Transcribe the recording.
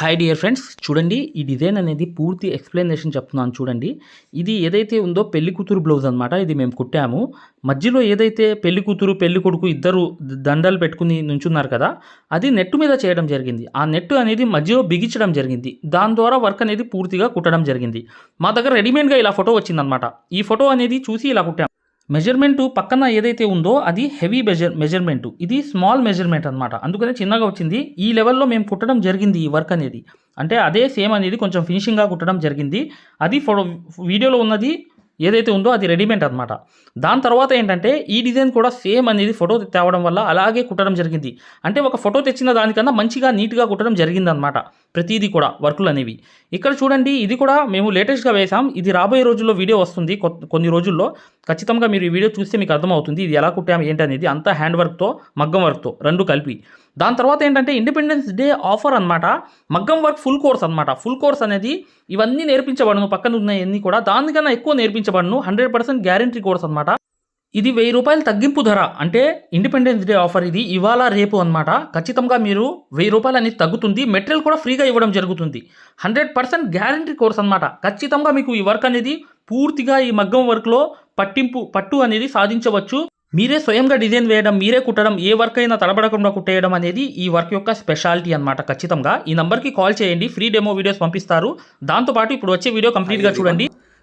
Hi dear friends చూడండి ఈ design అనేది పూర్తి ఎక్స్ప్లెనేషన్ చెప్తున్నాను చూడండి. ఇది ఏదైతే ఉందో పెళ్ళి కూతురు బ్లౌజ్ అనమాట ఇది మేము కుట్టాము. మధ్యలో ఏదైతే పెళ్ళి కూతురు పెళ్ళి కొడుకు ఇద్దరు దండలు పెట్టుకుని నుంచున్నారు కదా అది నెట్ మీద చేయడం జరిగింది. ఆ నెట్ అనేది మధ్యలో బిగించడం జరిగింది. దాని ద్వారా వర్క్ అనేది పూర్తిగా కుట్టడం జరిగింది. మా దగ్గర రెడీమేడ్గా ఇలా ఫోటో వచ్చిందనమాట ఈ ఫోటో అనేది చూసి ఇలా కుట్టాము మెజర్మెంటు పక్కన ఏదైతే ఉందో అది హెవీ మెజర్ మెజర్మెంటు. ఇది స్మాల్ మెజర్మెంట్ అనమాట అందుకనే చిన్నగా వచ్చింది. ఈ లెవెల్లో మేము కుట్టడం జరిగింది ఈ వర్క్ అనేది. అంటే అదే సేమ్ అనేది కొంచెం ఫినిషింగ్గా కుట్టడం జరిగింది. అది ఫోటో వీడియోలో ఉన్నది ఏదైతే ఉందో అది రెడీమేడ్ అనమాట దాని తర్వాత ఏంటంటే ఈ డిజైన్ కూడా సేమ్ అనేది ఫోటో తేవడం వల్ల అలాగే కుట్టడం జరిగింది. అంటే ఒక ఫోటో తెచ్చిన దానికన్నా మంచిగా నీట్గా కుట్టడం జరిగింది అనమాట ప్రతిదీ కూడా వర్కులు అనేవి ఇక్కడ చూడండి ఇది కూడా మేము లేటెస్ట్గా వేసాం ఇది రాబోయే రోజుల్లో వీడియో వస్తుంది. కొ- కొన్ని రోజుల్లో ఖచ్చితంగా మీరు ఈ వీడియో చూస్తే మీకు అర్థమవుతుంది. ఇది ఎలా కుట్టాము ఏంటి అనేది అంతా హ్యాండ్ వర్క్తో మగ్గం వర్క్తో రెండు కలిపి. దాని తర్వాత ఏంటంటే ఇండిపెండెన్స్ డే ఆఫర్ అనమాట మగ్గం వర్క్ ఫుల్ కోర్స్ అనమాట ఫుల్ కోర్స్ అనేది ఇవన్నీ నేర్పించబడను పక్కన ఉన్నాయన్నీ కూడా. దానికన్నా ఎక్కువ నేర్పించబడను హండ్రెడ్ పర్సెంట్ గ్యారంటీ కోర్స్ అనమాట ఇది వెయ్యి రూపాయలు తగ్గింపు ధర. అంటే ఇండిపెండెన్స్ డే ఆఫర్ ఇది. ఇవాళ రేపు అన్నమాట. ఖచ్చితంగా మీరు వెయ్యి రూపాయలు అనేది తగ్గుతుంది. మెటీరియల్ కూడా ఫ్రీగా ఇవ్వడం జరుగుతుంది. హండ్రెడ్ పర్సెంట్ గ్యారంటీ కోర్స్ అనమాట ఖచ్చితంగా మీకు ఈ వర్క్ అనేది పూర్తిగా ఈ మగ్గం వర్క్లో పట్టింపు పట్టు అనేది సాధించవచ్చు. మీరే స్వయంగా డిజైన్ వేయడం మీరే కుట్టడం ఏ వర్క్ అయినా తడబడకుండా కుట్టేయడం అనేది ఈ వర్క్ యొక్క స్పెషాలిటీ అన్నమాట ఖచ్చితంగా. ఈ నంబర్కి కాల్ చేయండి. ఫ్రీ డెమో వీడియోస్ పంపిస్తారు. దాంతోపాటు ఇప్పుడు వచ్చే వీడియో కంప్లీట్గా చూడండి.